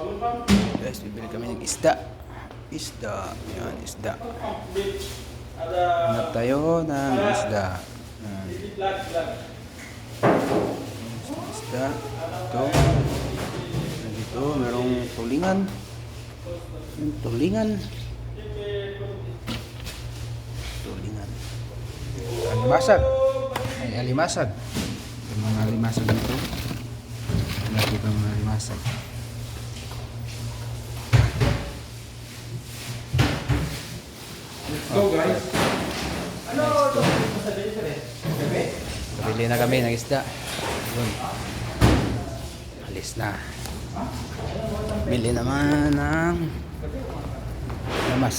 Guys, bibili kami ng isda. Isda. Yan, isda. Hanap tayo ng isda. Yan. Isda. Ito. Dito, merong tulingan. Yung tulingan. Tulingan. Alimasag. Ay, alimasag. Yung mga alimasag dito. Lagi pa mga alimasag. Go guys. Bili na kami ng isda. Yun. Alis na. Bili naman ng lamas.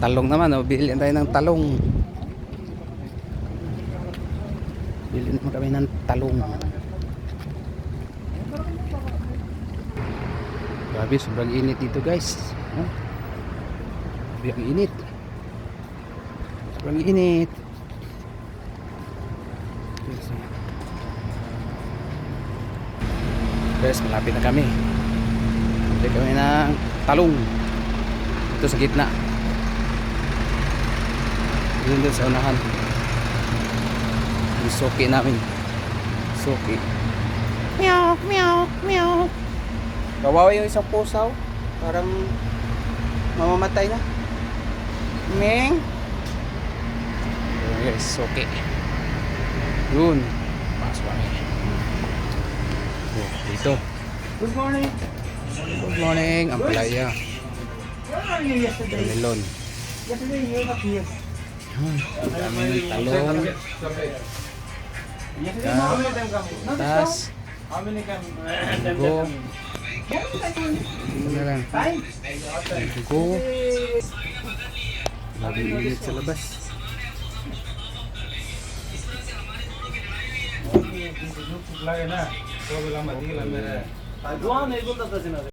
Talong naman, oh. bili tayo ng talong. Bili naman kami ng talong. Grabe, sobrang init dito guys. Huh? Grabe ang init. Sobrang init. Guys, malapit na kami. Malapit kami ng talong. Ito sa gitna. Yun din sa unahan. Yung soki namin. Soki. Meow, meow, meow. Kawawa yung isang pusaw. Parang mamamatay na. Ming. Yun guys, soki. Yun. Pasok kami. Oh, dito. Good morning. Good morning, ang palaya. Where are you yesterday? Melon. Yesterday you were not here. Ang dami ng talong. Yesterday how many time come? No, this Tas. one? How many come? Go. na lang. Go. Laging init sa labas. Lagi na. Sobrang matigilan na. Pagduan ay gunta sa sinabi.